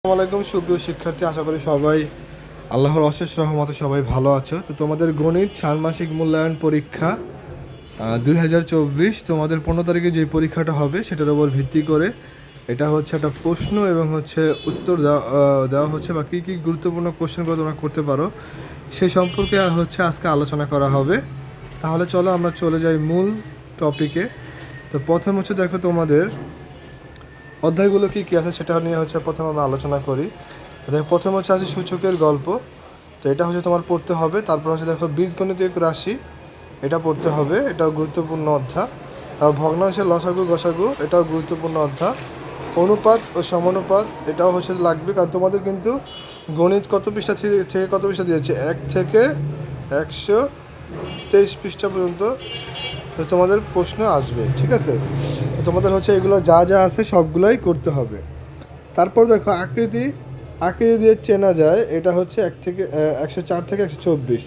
আসসালামু আলাইকুম, সুপ্রিয় শিক্ষার্থী, আশা করি সবাই আল্লাহর অশেষ রহমতে সবাই ভালো আছো। তো তোমাদের গণিত ষান্মাসিক মূল্যায়ন পরীক্ষা দুই হাজার চব্বিশ, তোমাদের পনেরো তারিখে যে পরীক্ষাটা হবে সেটার উপর ভিত্তি করে এটা হচ্ছে একটা প্রশ্ন এবং হচ্ছে উত্তর দেওয়া দেওয়া হচ্ছে বা কী কী গুরুত্বপূর্ণ কোশ্চেনগুলো তোমরা করতে পারো সে সম্পর্কে হচ্ছে আজকে আলোচনা করা হবে। তাহলে চলো আমরা চলে যাই মূল টপিকে তো প্রথম হচ্ছে দেখো তোমাদের অধ্যায়গুলো কী কী আছে সেটা নিয়ে হচ্ছে প্রথমে আমরা আলোচনা করি। দেখো, প্রথম হচ্ছে আছে সূচকের গল্প। তো এটা হচ্ছে তোমার পড়তে হবে। তারপর হচ্ছে দেখো, বীজগণিতিক রাশি। এটা পড়তে হবে। এটাও গুরুত্বপূর্ণ অধ্যায়। তারপর ভগ্নাংশের লসাগু, গসাগু। এটাও গুরুত্বপূর্ণ অধ্যায়। অনুপাত ও সমানুপাত, এটাও হচ্ছে লাগবে। কারণ তোমাদের কিন্তু গণিত কত পৃষ্ঠা থেকে কত পৃষ্ঠা দিয়েছে? এক থেকে একশো তেইশ পৃষ্ঠা পর্যন্ত তো তোমাদের প্রশ্ন আসবে, ঠিক আছে? তোমাদের হচ্ছে এগুলো যা যা আছে সবগুলোই করতে হবে। তারপর দেখো, আকৃতি আকৃতি দিয়ে চেনা যায়, এটা হচ্ছে এক থেকে একশো চার থেকে একশো চব্বিশ।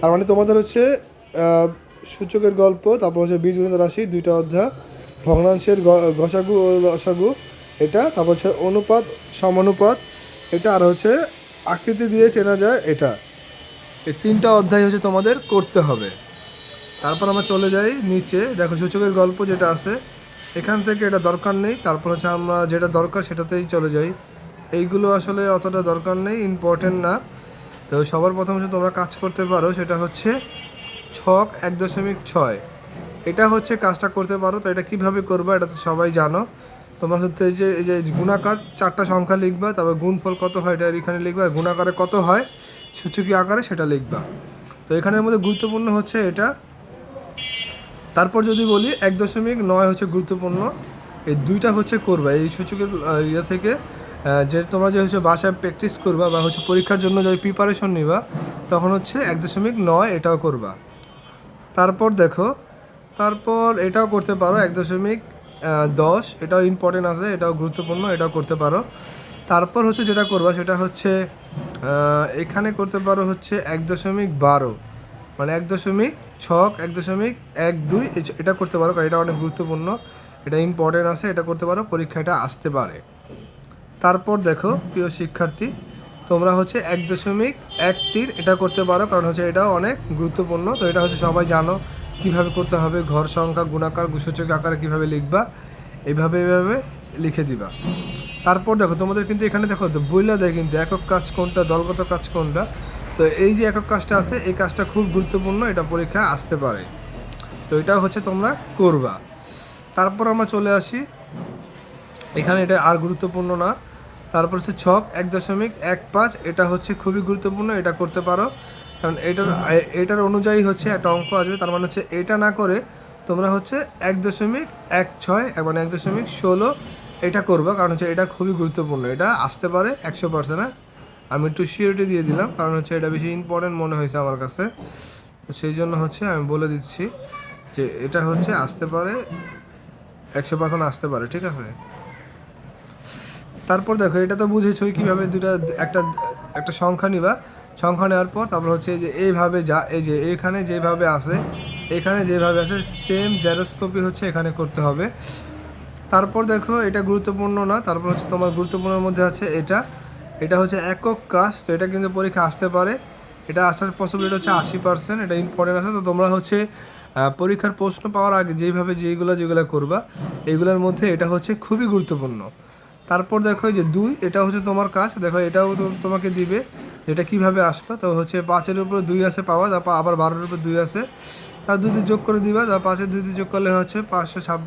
তার মানে তোমাদের হচ্ছে সূচকের গল্প, তারপর হচ্ছে বীজগণিত রাশি, দুইটা অধ্যায়, ভগ্নাংশের গ- গসাগু ও লসাগু এটা, তারপর হচ্ছে অনুপাত, সমানুপাত, এটা আর হচ্ছে আকৃতি দিয়ে চেনা যায় এটা। এই তিনটা অধ্যায় হচ্ছে তোমাদের করতে হবে। তারপর আমরা চলে যাই নিচে। দেখো সূচকের গল্প যেটা আছে, এখান থেকে এটা দরকার নেই। তারপর হচ্ছে আমরা যেটা দরকার সেটাতেই চলে যাই। এইগুলো আসলে অতটা দরকার নেই ইম্পর্টেন্ট না। তো সবার প্রথম হচ্ছে তোমরা কাজ করতে পারো সেটা হচ্ছে ছক এক দশমিক ছয়। এটা হচ্ছে কাজটা করতে পারো, তো এটা কীভাবে করবা এটা তো সবাই জানো। তোমার হচ্ছে যে, এই যে গুণাকার চারটা সংখ্যা লিখবা, তারপর গুণফল কত হয় এটা এখানে লিখবা, আর গুণাকারে কত হয় সূচকীয় আকারে সেটা লিখবা। তো এখানের মধ্যে গুরুত্বপূর্ণ হচ্ছে এটা তারপর যদি বলি এক দশমিক নয় হচ্ছে গুরুত্বপূর্ণ। এই দুইটা হচ্ছে করবা। এই সূচকের ইয়ে থেকে যে তোমরা যে হচ্ছে বাসায় প্র্যাকটিস করবা বা হচ্ছে পরীক্ষার জন্য যে প্রিপারেশন নিবা, তখন হচ্ছে এক দশমিক নয় এটাও করবা। তারপর দেখো, তারপর এটাও করতে পারো এক দশমিক দশ। এটাও ইম্পর্টেন্ট আছে, এটাও গুরুত্বপূর্ণ, এটাও করতে পারো। তারপর হচ্ছে যেটা করবা সেটা হচ্ছে এখানে করতে পারো হচ্ছে এক দশমিক বারো। মানে এক দশমিক ছক, এক দশমিক এক দুই এটা করতে পারো, কারণ এটা অনেক গুরুত্বপূর্ণ। এটা ইম্পর্টেন্ট আছে, এটা করতে পারো, পরীক্ষাটা আসতে পারে। তারপর দেখো, প্রিয় শিক্ষার্থী, তোমরা হচ্ছে এক দশমিক এক তিন এটা করতে পারো, কারণ হচ্ছে এটাও অনেক গুরুত্বপূর্ণ। তো এটা হচ্ছে সবাই জানো, কীভাবে করতে হবে, ঘর সংখ্যা, গুণাকার সূচক আকারে কীভাবে লিখবা এইভাবে এইভাবে লিখে দিবা। তারপর দেখো, তোমাদের কিন্তু এখানে দেখো, বইলা দেয় কিন্তু, একক কাজ কোনটা, দলগত কাজ কোনটা তো এই যে একক কাজটা আছে, এই কাজটা খুব গুরুত্বপূর্ণ, এটা পরীক্ষা আসতে পারে। তো এটা হচ্ছে তোমরা করবা। তারপর আমরা চলে আসি। এখানে এটা আর গুরুত্বপূর্ণ না। তারপর হচ্ছে ছক, এক দশমিক, এক পাঁচ, এটা হচ্ছে খুবই গুরুত্বপূর্ণ, এটা করতে পারো। কারণ এটার এটার অনুযায়ী হচ্ছে একটা অঙ্ক আসবে, তার মানে হচ্ছে এটা না করে তোমরা হচ্ছে এক দশমিক, এক ছয় মানে এক দশমিক ষোলো, এটা করবা, কারণ হচ্ছে এটা খুবই গুরুত্বপূর্ণ, এটা আসতে পারে একশো পার্সেন্ট আমি একটু শিওরিটি দিয়ে দিলাম, কারণ হচ্ছে এটা বেশি ইম্পর্টেন্ট মনে হয়েছে আমার কাছে। তো সেই জন্য হচ্ছে আমি বলে দিচ্ছি যে এটা হচ্ছে আসতে পারে, একশো পার্সেন্ট আসতে পারে, ঠিক আছে? তারপর দেখো, এটা তো বুঝেছই কীভাবে দুটা একটা একটা সংখ্যা নিবা। সংখ্যা নেওয়ার পর তারপর হচ্ছে যে এইভাবে যা, এই যে এখানে যেভাবে আসে এখানে যেভাবে আসে সেম জেরোস্কোপি হচ্ছে এখানে করতে হবে। তারপর দেখো, এটা গুরুত্বপূর্ণ না, তারপর হচ্ছে তোমার গুরুত্বপূর্ণের মধ্যে আছে এটা। এটা হচ্ছে একক কাজ, তো এটা কিন্তু পরীক্ষা আসতে পারে। এটা আসার পসিবিলিটি হচ্ছে আশি পার্সেন্ট এটা ইম্পর্টেন্ট আছে। তো তোমরা হচ্ছে পরীক্ষার প্রশ্ন পাওয়ার আগে যেইভাবে যেইগুলো যেগুলো করবা, এইগুলোর মধ্যে এটা হচ্ছে খুবই গুরুত্বপূর্ণ। তারপর দেখো যে দুই, এটা হচ্ছে তোমার কাজ। দেখো এটাও তোমাকে দিবে এটা কীভাবে আসলো। তো হচ্ছে পাঁচের উপরে দুই আছে পাওয়া তারপর আবার বারোর উপর দুই আছে। তার দুই যোগ করে দিবা তার পাঁচের দুই যোগ করলে হচ্ছে পাঁচশো ছাব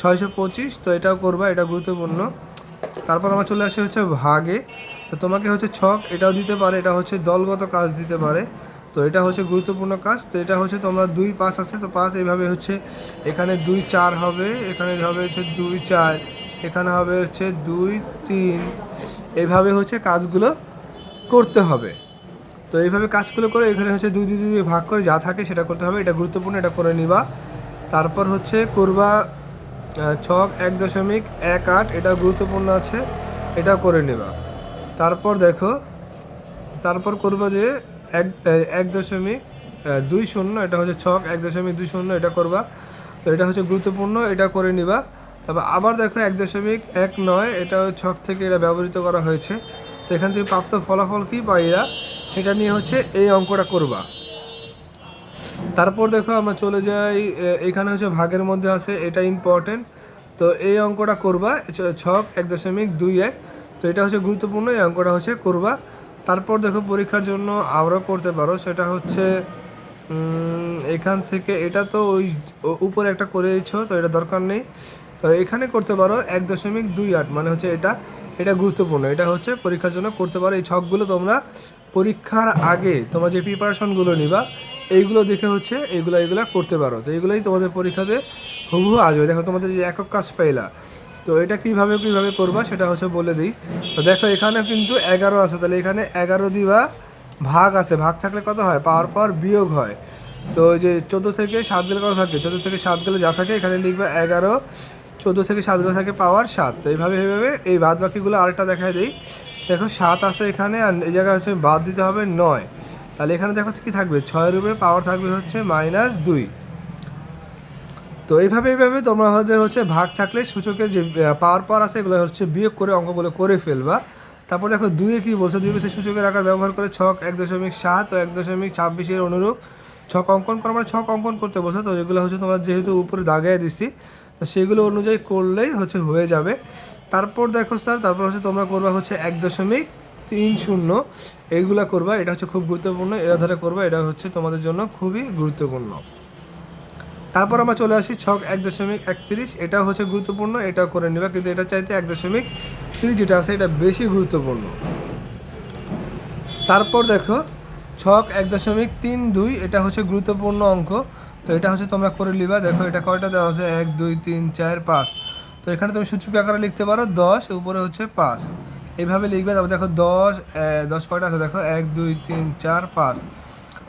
ছয়শো পঁচিশ। তো এটাও করবা, এটা গুরুত্বপূর্ণ। তারপর আমার চলে আসে হচ্ছে ভাগে। তো তোমাকে হচ্ছে ছক এটাও দিতে পারে, এটা হচ্ছে দলগত কাজ দিতে পারে। তো এটা হচ্ছে গুরুত্বপূর্ণ কাজ। তো এটা হচ্ছে তোমরা দুই পাঁচ আছে, তো পাঁচ এইভাবে হচ্ছে এখানে দুই চার হবে, এখানে হবে হচ্ছে দুই চার, এখানে হবে হচ্ছে দুই তিন। এইভাবে হচ্ছে কাজগুলো করতে হবে। তো এইভাবে কাজগুলো করে এখানে হচ্ছে দুই দুই দুই ভাগ করে যা থাকে সেটা করতে হবে। এটা গুরুত্বপূর্ণ, এটা করে নিবা। তারপর হচ্ছে করবা ছক এক দশমিক এক আট, এটা গুরুত্বপূর্ণ আছে, এটা করে নেবা। তারপর দেখো, তারপর করবা যে এক এক দশমিক দুই শূন্য, এটা হচ্ছে ছক, এক দশমিক দুই শূন্য, এটা করবা। তো এটা হচ্ছে গুরুত্বপূর্ণ, এটা করে নিবা। তারপর আবার দেখো, এক দশমিক এক নয়, এটা ছক থেকে এটা ব্যবহৃত করা হয়েছে। তো এখান থেকে প্রাপ্ত ফলাফল কী পাইরা সেটা নিয়ে হচ্ছে এই অঙ্কটা করবা। তারপর দেখো আমরা চলে যাই এখানে হচ্ছে ভাগের মধ্যে আছে, এটা ইম্পর্টেন্ট তো এই অঙ্কটা করবা ছক, এক দশমিক দুই এক। তো এটা হচ্ছে গুরুত্বপূর্ণ, এই অঙ্কটা হচ্ছে করবা। তারপর দেখো পরীক্ষার জন্য আরও করতে পারো, সেটা হচ্ছে এখান থেকে এটা তো ওই উপরে একটা করেছ তো এটা দরকার নেই। তো এখানে করতে পারো এক দশমিক দুই আট মানে হচ্ছে এটা এটা গুরুত্বপূর্ণ। এটা হচ্ছে পরীক্ষার জন্য করতে পারো, এই ছকগুলো তোমরা পরীক্ষার আগে, তোমরা যে প্রিপারেশনগুলো নিবা এইগুলো দেখে হচ্ছে এইগুলো এইগুলো করতে পারো। তো এইগুলোই তোমাদের পরীক্ষাতে হুবহু আসবে। দেখো তোমাদের যে একক কাজ পাইলা, তো এটা কীভাবে কীভাবে করবা সেটা হচ্ছে বলে দিই। তো দেখো এখানে কিন্তু এগারো আছে। তাহলে এখানে এগারো দিবা ভাগ আছে। ভাগ থাকলে কত হয়? পাওয়ার পর বিয়োগ হয়। তো ওই যে চোদ্দ থেকে সাত গেলে কত থাকে? চোদ্দ থেকে সাত গেলে যা থাকে, এখানে লিখবে এগারো, চোদ্দ থেকে সাত গেলে থাকে পাওয়ার সাত। তো এইভাবে এইভাবে এই বাদ বাকিগুলো আরেকটা দেখায় দিই। দেখো সাত আছে এখানে, আর এই জায়গায় হচ্ছে বাদ দিতে হবে নয়। তাহলে এখানে দেখো কি থাকবে? ছয়ের উপরে পাওয়ার থাকবে হচ্ছে মাইনাস দুই। তো এইভাবে এইভাবে তোমরা আমাদের হচ্ছে ভাগ থাকলে সূচকের যে পাওয়ার পাওয়ার আছে, এগুলো হচ্ছে বিয়োগ করে অঙ্কগুলো করে ফেলবা। তারপর দেখো দুইয়ে কি বলছে? দুই বলছে সূচকের আকার ব্যবহার করে ছক এক দশমিক সাত ও এক দশমিক ছাব্বিশের অনুরূপ ছক অঙ্কন করা। মানে ছক অঙ্কন করতে বলছে, তো এগুলো হচ্ছে তোমরা যেহেতু উপরে দাগায় দিচ্ছি তো সেগুলো অনুযায়ী করলেই হচ্ছে হয়ে যাবে। তারপর দেখো স্যার তারপর হচ্ছে তোমরা করবা হচ্ছে এক দশমিক তিন শূন্য এইগুলা করবা, এটা হচ্ছে খুব গুরুত্বপূর্ণ। এ ধরে করবা, এটা হচ্ছে তোমাদের জন্য খুবই গুরুত্বপূর্ণ। তারপর আমরা চলে আসি ছক এক দশমিক একত্রিশ। এটাও হচ্ছে গুরুত্বপূর্ণ, এটাও করে নেবা, কিন্তু এটা চাইতে এক দশমিক তিরিশ যেটা আছে, এটা বেশি গুরুত্বপূর্ণ। তারপর দেখো, ছক এক দশমিক তিন দুই, এটা হচ্ছে গুরুত্বপূর্ণ অঙ্ক। তো এটা হচ্ছে তোমরা করে নিবা। দেখো, এটা কয়টা দেওয়া আছে? এক, দুই, তিন, চার, পাঁচ। তো এখানে তুমি সূচক আকারে লিখতে পারো, দশ, উপরে হচ্ছে পাঁচ। এইভাবে লিখবে, তারপর দেখো দশ দশ কয়টা আছে? দেখো, এক, দুই, তিন, চার, পাঁচ।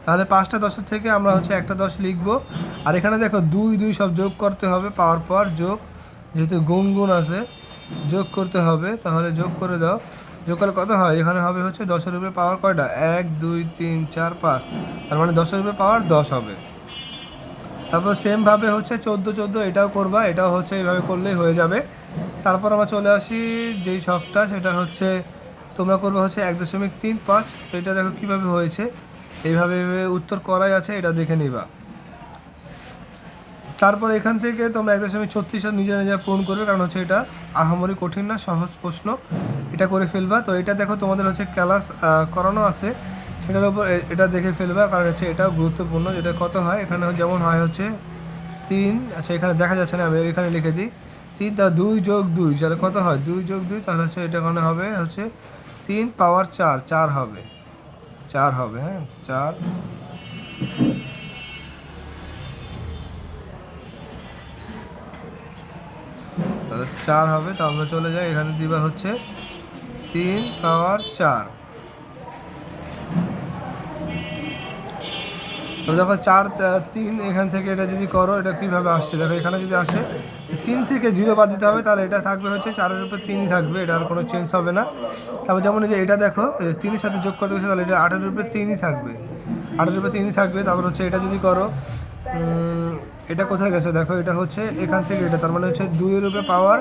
তাহলে পাঁচটা দশের থেকে আমরা হচ্ছে একটা দশ লিখব। আর এখানে দেখো দুই দুই সব যোগ করতে হবে, পাওয়ার পর যোগ, যেহেতু গুণ গুণ আছে, যোগ করতে হবে, তাহলে যোগ করে দাও। যোগ করলে কত হয়? এখানে হবে হচ্ছে দশের উপরে পাওয়ার কয়টা? এক, দুই, তিন, চার, পাঁচ। তার মানে দশের উপরে পাওয়ার দশ হবে। তারপর সেমভাবে হচ্ছে চোদ্দ চোদ্দ, এটাও করবা, এটাও হচ্ছে এইভাবে করলেই হয়ে যাবে। তারপর আমরা চলে আসি যেই ছকটা, সেটা হচ্ছে তোমরা করবে হচ্ছে এক দশমিক তিন পাঁচ। এটা দেখো কীভাবে হয়েছে। এইভাবে উত্তর করাই আছে, এটা দেখে নিবা। তারপর এখান থেকে তোমরা এক দশমিক ছত্রিশ নিজে নিজে পূরণ করবে, কারণ হচ্ছে এটা আহামরি কঠিন না, সহজ প্রশ্ন। এটা করে ফেলবা। তো এটা দেখো তোমাদের হচ্ছে ক্লাস করানো আছে। সেটার উপর এটা দেখে ফেলবা, কারণ হচ্ছে এটাও গুরুত্বপূর্ণ। যেটা কত হয়, এখানে যেমন হয় হচ্ছে তিন। আচ্ছা এখানে দেখা যাচ্ছে না, আমি এখানে লিখে দিই। তিন, তা দুই যোগ দুই তাহলে কত হয়? দুই যোগ দুই, তাহলে হচ্ছে এটা এখানে হবে হচ্ছে তিন পাওয়ার চার চার হবে। চার হবে হ্যাঁ? চার। তাহলে চার হবে, তো আমরা চলে যাই, এখানে দিবা হচ্ছে তিন পাওয়ার চার। দেখো চার তিন এখান থেকে এটা যদি করো, এটা কীভাবে আসছে? দেখো এখানে যদি আসে তিন থেকে জিরো বাদ দিতে হবে, তাহলে এটা থাকবে হচ্ছে চারের উপরে তিনই থাকবে, এটা আর কোনো চেঞ্জ হবে না। তারপর যেমন যে এটা দেখো তিনের সাথে যোগ করতে গেছে, তাহলে এটা আটের উপরে তিনই থাকবে। আটের উপরে তিনই থাকবে, তারপর হচ্ছে এটা যদি করো এটা কোথায় গেছে দেখো, এটা হচ্ছে এখান থেকে এটা, তার মানে হচ্ছে দুইয়ের উপরে পাওয়ার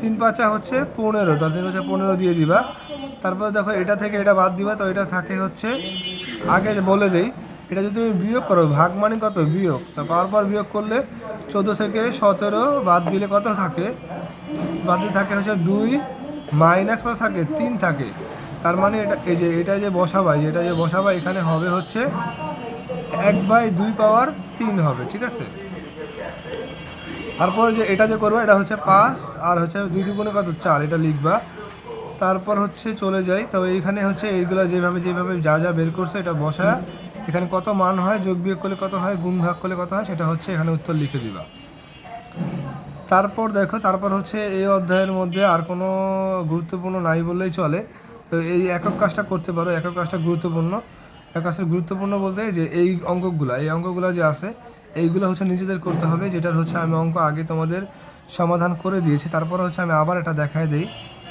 তিন পাঁচা হচ্ছে পনেরো, তাহলে তিন পাঁচা পনেরো দিয়ে দিবা। তারপর দেখো এটা থেকে এটা বাদ দিবা, তো এটা থাকে হচ্ছে, আগে বলে দেই এটা যদি তুমি বিয়োগ করো, ভাগ মানে কত? বিয়োগ। তা পাওয়ার পর বিয়োগ করলে চোদ্দ থেকে সতেরো বাদ দিলে কত থাকে? বাদ দিয়ে থাকে হচ্ছে দুই, মাইনাস কত থাকে? তিন থাকে। তার মানে এটা, এই যে এটা যে বসাবা এটা যে বসাবা এখানে হবে হচ্ছে এক বাই দুই পাওয়ার তিন হবে, ঠিক আছে? তারপর যে এটা যে করব, এটা হচ্ছে পাঁচ, আর হচ্ছে দুই দুগুণে কত? চার, এটা লিখবা। তারপর হচ্ছে চলে যাই। তবে এইখানে হচ্ছে এইগুলো যেভাবে যেভাবে যা যা বের করছে এটা বসা এখানে কত মান হয়, যোগ বিয়োগ করলে কত হয়, গুণ ভাগ করলে কত হয়, সেটা হচ্ছে এখানে উত্তর লিখে দিবা। তারপর দেখো, তারপর হচ্ছে এই অধ্যায়ের মধ্যে আর কোনো গুরুত্বপূর্ণ নাই বললেই চলে। তো এই একক কাজটা করতে পারো, একক কাজটা গুরুত্বপূর্ণ। একক কাজটা গুরুত্বপূর্ণ বলতে যে এই অঙ্কগুলো এই অঙ্কগুলো যে আছে, এইগুলো হচ্ছে নিজেদের করতে হবে, যেটার হচ্ছে আমি অঙ্ক আগে তোমাদের সমাধান করে দিয়েছি। তারপর হচ্ছে আমি আবার এটা দেখাই দিই।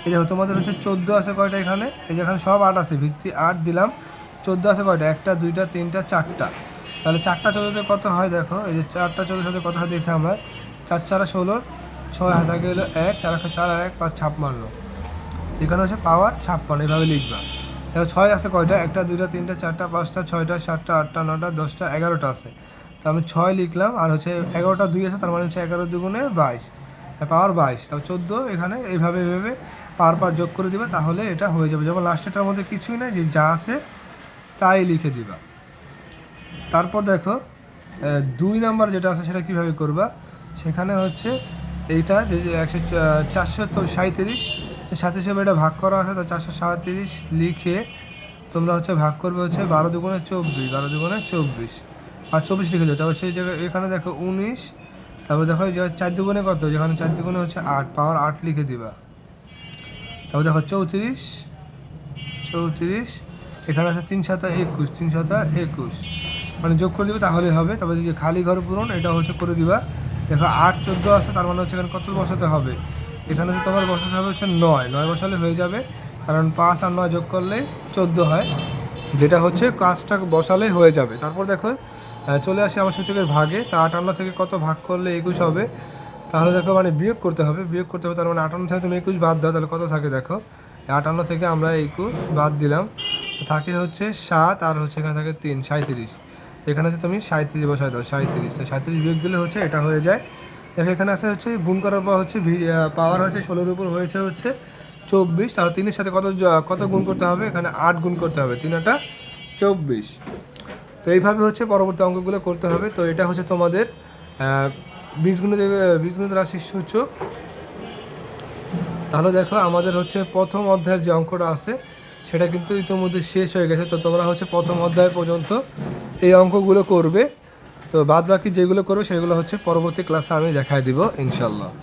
এই দেখো, তোমাদের হচ্ছে চোদ্দ আছে কয়টা এখানে? এই যেখানে সব আট আছে, ভিত্তি আট দিলাম। চোদ্দ আছে কয়টা? একটা, দুইটা, তিনটা, চারটা। তাহলে চারটা চোদ্দোতে কত হয় দেখো? এই যে চারটা চোদ্দোর সাথে কত হয় দেখে আমরা। চার চারা ষোলোর, ছয় হাতে গেল এক, চার একে চার আর এক, পাঁচ ছাপ্পান্ন। এখানে হচ্ছে পাওয়ার ছাপ্পান্ন, এভাবে লিখবা। এবার ছয় আছে কয়টা? একটা, দুইটা, তিনটা, চারটা, পাঁচটা, ছয়টা, সাতটা, আটটা নটা দশটা, এগারোটা আছে। তো আমি ছয় লিখলাম, আর হচ্ছে এগারোটা দুই আছে, তার মানে হচ্ছে এগারো দুগুণে বাইশ। পাওয়ার বাইশ। তারপর চোদ্দ এখানে, এইভাবে এইভাবে পার পার যোগ করে দিবা, তাহলে এটা হয়ে যাবে। যেমন লাস্টেরটার মধ্যে কিছুই নাই, যে যা আছে তাই লিখে দিবা। তারপর দেখো দুই নাম্বার যেটা আছে সেটা কীভাবে করবা? সেখানে হচ্ছে এইটা, যে একশো চারশো তো সাঁত্রিশ সাথে হিসেবে এটা ভাগ করা আছে, তো চারশো সাঁত্রিশ লিখে তোমরা হচ্ছে ভাগ করবে হচ্ছে বারো দুগুণে চব্বিশ, বারো দুগুণে চব্বিশ। আর চব্বিশ লিখে দাও। তারপর সেই জায়গায়, এখানে দেখো উনিশ, তারপর দেখো চার দুগুণে কত? যেখানে চার দুগুণে হচ্ছে আট পাওয়ার আট লিখে দিবা। তারপর দেখো চৌত্রিশ চৌত্রিশ, এখানে আছে তিন সাতা একুশ, তিন সাতা একুশ। মানে যোগ করে দিবে তাহলে হবে। তারপর যে খালি ঘর পূরণ, এটা হচ্ছে করে দিবা। দেখো আট, চোদ্দ আছে, তার মানে হচ্ছে এখানে কত বসাতে হবে? এখানে হচ্ছে তোমার বসাতে হবে হচ্ছে নয়। নয় বসালে হয়ে যাবে। কারণ পাঁচ আর নয় যোগ করলে চোদ্দ হয়। যেটা হচ্ছে কাজটা বসালে হয়ে যাবে। তারপর দেখো চলে আসে আমার সূচকের ভাগে। তা আটান্ন থেকে কত ভাগ করলে একুশ হবে? তাহলে দেখো মানে বিয়োগ করতে হবে, বিয়োগ করতে হবে, তার মানে আটান্ন থেকে তুমি একুশ বাদ দাও, তাহলে কত থাকে দেখো? আটান্ন থেকে আমরা একুশ বাদ দিলাম থাকে হচ্ছে সাত, আর হচ্ছে এখানে থাকে তিন সাঁত্রিশ এখানে হচ্ছে তুমি সাঁত্রিশ বসায় দাও সাঁত্রিশ তো সাঁত্রিশ বিয়োগ দিলে হচ্ছে এটা হয়ে যায়। দেখো, এখানে আছে হচ্ছে গুণ করার পর হচ্ছে পাওয়ার হচ্ছে ষোলোর উপর হয়েছে হচ্ছে চব্বিশ। তাহলে তিনের সাথে কত কত গুণ করতে হবে? এখানে আট গুণ করতে হবে, তিন আটা চব্বিশ। তো এইভাবে হচ্ছে পরবর্তী অঙ্কগুলো করতে হবে। তো এটা হচ্ছে তোমাদের বীজগুণিত বীজগণিত রাশির সূচক, তাহলে দেখো আমাদের হচ্ছে প্রথম অধ্যায়ের যে অঙ্কটা আছে, সেটা কিন্তু ইতিমধ্যে শেষ হয়ে গেছে। তো তোমরা হচ্ছে প্রথম অধ্যায় পর্যন্ত এই অঙ্কগুলো করবে। তো বাদ বাকি যেগুলো করবে, সেগুলো হচ্ছে পরবর্তী ক্লাসে আমি দেখায় দিব ইনশাল্লাহ